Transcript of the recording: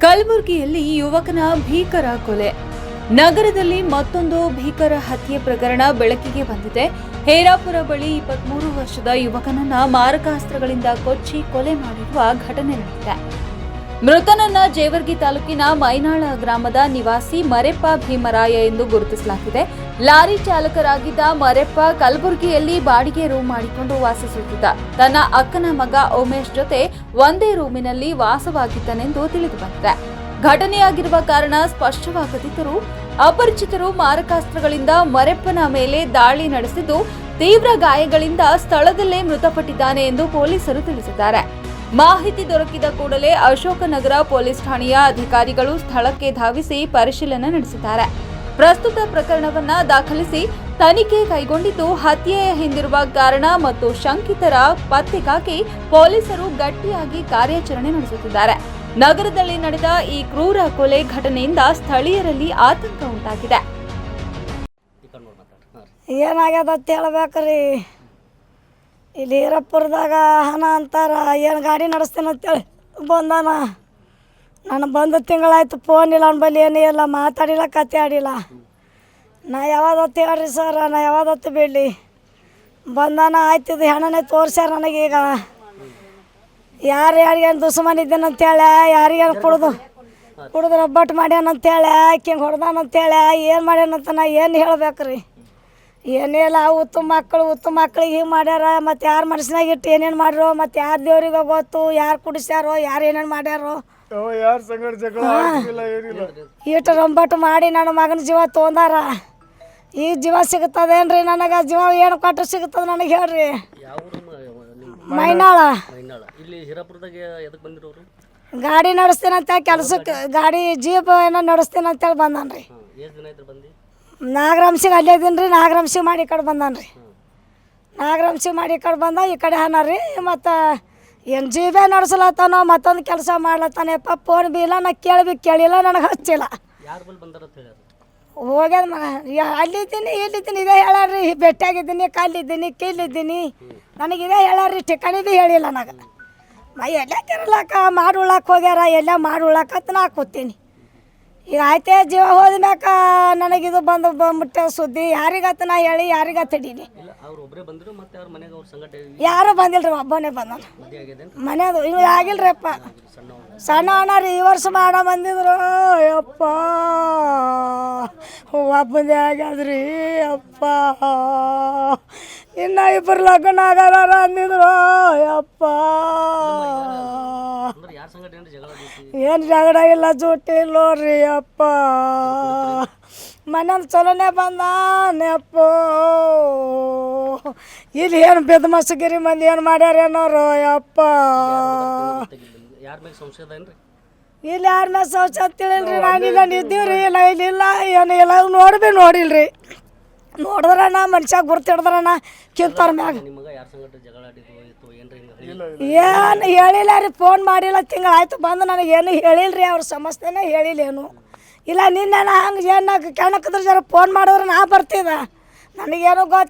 ಕಲಬುರಗಿಯಲ್ಲಿ ಯುವಕನ ಭೀಕರ ಕೊಲೆ. ನಗರದಲ್ಲಿ ಮತ್ತೊಂದು ಭೀಕರ ಹತ್ಯೆ ಪ್ರಕರಣ ಬೆಳಕಿಗೆ ಬಂದಿದೆ. ಹೇರಾಪುರ ಬಳಿ ಇಪ್ಪತ್ಮೂರು ವರ್ಷದ ಯುವಕನನ್ನ ಮಾರಕಾಸ್ತ್ರಗಳಿಂದ ಕೊಚ್ಚಿ ಕೊಲೆ ಮಾಡಿರುವ ಘಟನೆ ನಡೆದಿದೆ. ಮೃತನನ್ನ ಜೇವರ್ಗಿ ತಾಲೂಕಿನ ಮೈನಾಳ ಗ್ರಾಮದ ನಿವಾಸಿ ಮರೆಪ್ಪ ಭೀಮರಾಯ ಎಂದು ಗುರುತಿಸಲಾಗಿದೆ. ಲಾರಿ ಚಾಲಕರಾಗಿದ್ದ ಮರೆಪ್ಪ ಕಲಬುರಗಿಯಲ್ಲಿ ಬಾಡಿಗೆ ರೂಮ್ ಮಾಡಿಕೊಂಡು ವಾಸಿಸುತ್ತಿದ್ದ. ತನ್ನ ಅಕ್ಕನ ಮಗ ಉಮೇಶ್ ಜೊತೆ ಒಂದೇ ರೂಮಿನಲ್ಲಿ ವಾಸವಾಗಿದ್ದನೆಂದು ತಿಳಿದುಬಂದಿದೆ ಘಟನೆಯಾಗಿರುವ ಕಾರಣ ಸ್ಪಷ್ಟವಾಗದಿದ್ದರೂ ಅಪರಿಚಿತರು ಮಾರಕಾಸ್ತ್ರಗಳಿಂದ ಮರೆಪ್ಪನ ಮೇಲೆ ದಾಳಿ ನಡೆಸಿದ್ದು ತೀವ್ರ ಗಾಯಗಳಿಂದ ಸ್ಥಳದಲ್ಲೇ ಮೃತಪಟ್ಟಿದ್ದಾನೆ ಎಂದು ಪೊಲೀಸರು ತಿಳಿಸಿದ್ದಾರೆ. ಮಾಹಿತಿ ದೊರಕಿದ ಕೂಡಲೇ ಅಶೋಕನಗರ ಪೊಲೀಸ್ ಠಾಣೆಯ ಅಧಿಕಾರಿಗಳು ಸ್ಥಳಕ್ಕೆ ಧಾವಿಸಿ ಪರಿಶೀಲನೆ ನಡೆಸಿದ್ದಾರೆ. ಪ್ರಸ್ತುತ ಪ್ರಕರಣವನ್ನ ದಾಖಲಿಸಿ ತನಿಖೆ ಕೈಗೊಂಡಿದ್ದು ಹತ್ಯೆಯ ಹಿಂದಿರುವ ಕಾರಣ ಮತ್ತು ಶಂಕಿತರ ಪತ್ತೆಗಾಗಿ ಪೊಲೀಸರು ಗಟ್ಟಿಯಾಗಿ ಕಾರ್ಯಾಚರಣೆ ನಡೆಸುತ್ತಿದ್ದಾರೆ. ನಗರದಲ್ಲಿ ನಡೆದ ಈ ಕ್ರೂರ ಕೊಲೆ ಘಟನೆಯಿಂದ ಸ್ಥಳೀಯರಲ್ಲಿ ಆತಂಕ ಉಂಟಾಗಿದೆ. ಏನಾಗ್ಯದ ಅಂತ ಹೇಳ್ಬೇಕ್ರಿ. ಇಲ್ಲಿ ಹೀರಪ್ಪುರದಾಗ ಹಣ ಅಂತಾರ, ಏನು ಗಾಡಿ ನಡೆಸ್ತೇನೆ ಅಂತೇಳಿ ಬಂದಾನ. ನಾನು ಬಂದು ತಿಂಗಳಾಯ್ತು ಫೋನ್ ಇಲ್ಲ ಅವ್ನ ಬಳಿ ಏನೂ ಇಲ್ಲ, ಮಾತಾಡಿಲ್ಲ, ಕತೆ ಆಡಿಲ್ಲ. ನಾ ಯಾವ್ದತ್ತು ಹೇಳ್ರಿ ಸರ್ ನಾ ಯಾವ್ದತ್ತು ಬಿಡಲಿ ಬಂದಾನ, ಆಯ್ತು, ಇದು ಹೆಣನೇ ತೋರ್ಸ್ಯಾರ ನನಗೀಗ ಯಾರು ಯಾರಿಗೇನು ದುಸ್ಮನ್ ಇದ್ದೇನಂತೇಳೆ ಯಾರಿಗೇನು ಕುಡ್ದು ಕುಡ್ದು ಒಬ್ಬಟ್ಟು ಮಾಡ್ಯಾನಂತೇಳೆ ಆಕೆ ಆಕಿಂಗೆ ಹೊಡೆದಾನ ಅಂತೇಳಿ ಏನು ಮಾಡ್ಯಾನಂತ ನಾ ಏನು ಹೇಳ್ಬೇಕ್ರಿ? ಏನಿಲ್ಲ ಉತ್ತಮ ಮಕ್ಕಳು ಉತ್ತಮ ಮಕ್ಕಳಿಗೆ ಹಿಂಗೆ ಮಾಡ್ಯಾರ. ಮತ್ತು ಯಾರು ಮನಸ್ಸಿನಾಗ ಇಟ್ಟು ಏನೇನು ಮಾಡ್ರೋ ಮತ್ತು ಯಾರು ದೇವ್ರಿಗೆ ಗೊತ್ತು ಯಾರು ಕುಡಿಸ್ಯಾರೋ ಯಾರು ಏನೇನು ಮಾಡ್ಯಾರೋ. ಈಟು ರಂಬಟ್ಟು ಮಾಡಿ ನನ್ನ ಮಗನ ಜೀವ ತೊಗೊಂಡಾರ. ಈ ಜೀವ ಸಿಗ್ತದೇನ್ರಿ ನನಗೆ? ಜೀವ ಏನು ಕೊಟ್ಟು ಸಿಗುತ್ತದೆ ನನಗೆ ಹೇಳ್ರಿ. ಮೈನಾಳ. ಮೈನಾಳ ಇಲ್ಲಿ ಹಿರಾಪುರದಾಗ ಎದಕ್ಕೆ ಬಂದಿರೋರು? ಗಾಡಿ ನಡೆಸ್ತೀನಂತ ಕೆಲಸಕ್ಕೆ ಗಾಡಿ ಜೀಪ್ ಏನೋ ನಡೆಸ್ತೀನಿ ಅಂತೇಳಿ ಬಂದಾನ್ರಿ ನಾಗರಂಶಿಗೆ ಅಲ್ಲೇ ಇದೀನಿ ರೀ ನಾಗರಂಶಿ ಮಾಡಿ ಈ ಕಡೆ ರೀ. ನಾಗರಂಶಿ ಮಾಡಿ ಈ ಕಡೆ ಬಂದ ಈ ಕಡೆ ಹಾನ ರೀ. ಮತ್ತು ಜಿ ಬಿ ನಡೆಸ್ಲತ್ತಾನೋ ಮತ್ತೊಂದು ಕೆಲಸ ಮಾಡ್ಲತ್ತಾನೆಪ್ಪ ಫೋನ್ ಬಿ ಇಲ್ಲ ನಾ ಕೇಳಿ ಕೇಳಿಲ್ಲ ನನಗೆ ಹಚ್ಚಿಲ್ಲ. ಹೋಗ್ಯದ ಮಗ. ಅಲ್ಲಿದ್ದೀನಿ ಇಲ್ಲಿದ್ದೀನಿ ಇದೇ ಹೇಳಾರ್ರಿ ಭೇಟಿಯಾಗಿದ್ದೀನಿ ಕಲ್ಲಿದ್ದೀನಿ ಕೀಲಿದ್ದೀನಿ ನನಗೆ ಇದೇ ಹೇಳಾರ್ರಿ ಠಿಕಾಣಿ ಭೀ ಹೇಳಿಲ್ಲ ನನಗೆ. ಮೈ ಎಲ್ಲ ತಿರ್ಲಾಕ ಮಾಡಿ ಹೋಗ್ಯಾರ ಎಲ್ಲ ಮಾಡಿ ಉಳ್ಳಾಕತ್ ನಾ ಕೂತೀನಿ. ಈಗ ಆಯ್ತೇ ಜೀವ ಹೋದ ಮ್ಯಾಕ ನನಗಿದು ಬಂದು ಮುಟ್ಟ ಸುದ್ದಿ. ಯಾರಿಗತ್ತ ನಾ ಹೇಳಿ ಯಾರಿಗತ್ತ ಹಿಡೀನಿ. ಯಾರು ಬಂದಿಲ್ರಿ ಒಬ್ಬನೇ ಬಂದ ಮನೆಯದು ಇವ್ ಆಗಿಲ್ರಿಪ್ಪ. ಸಣ್ಣ ರೀ ಈ ವರ್ಷ ಮಾಡ ಬಂದಿದ್ರು. ಯಪ್ಪ ಒಬ್ಬಂದೇ ಆಗ್ಯಾದ್ರಿ ಅಪ್ಪ ಇನ್ನ ಇಬ್ಬರು ಲಗ್ನ ಆಗಲ್ಲ ಅಂದಿದ್ರು ಯಪ್ಪ. ಸಂಗಟ ಏನು ಜಗಳ ಇಲ್ಲ ಜೂಟಿ ನೋಡ್ರಿ ಅಪ್ಪ. ಮನೇಲಿ ಚಲೋನೆ ಬಂದಾನೆಪ್ಪ ಇಲ್ಲಿ ಏನು ಬೆದಮಸಗಿರಿ ಮಂದಿ ಏನು ಮಾಡ್ಯಾರೇನೋರು ಅದೇನ್ರಿ ಇಲ್ಲಿ ಯಾರ ಮೇಲೆ ಶೌಚ ತಿಳಿಲ್ರಿ? ನಾನಿಲ್ಲ ನಿದ್ದೀವ್ರಿ ಇಲ್ಲ ಇಲ್ಲಿಲ್ಲ ಏನು ಇಲ್ಲ ನೋಡ್ಬಿ ನೋಡಿಲ್ರಿ. ನೋಡಿದ್ರಣ್ಣ ಮನುಷ್ಯ ಗುರ್ತಿಡ್ದ್ರಣ್ಣ ಕಿತ್ತಾರ ಮ್ಯಾಗ. ಏನು ಹೇಳಿಲ್ಲ ರೀ ಫೋನ್ ಮಾಡಿಲ್ಲ ತಿಂಗಳಾಯ್ತು ಬಂದು ನನಗೆ ಏನು ಹೇಳಿಲ್ಲ ರೀ ಅವ್ರ ಸಮಸ್ಯೆನೇ ಹೇಳಿಲ್ಲ ಏನು ಇಲ್ಲ ನಿನ್ನೆ ನಾ ಹಂಗೆ ಏನು ಕೆಣಕಿದ್ರೆ ಜರ ಫೋನ್ ಮಾಡಿದ್ರೆ ನಾ ಬರ್ತಿದ್ದೆ. ನನಗೇನು ಗೊತ್ತಿಲ್ಲ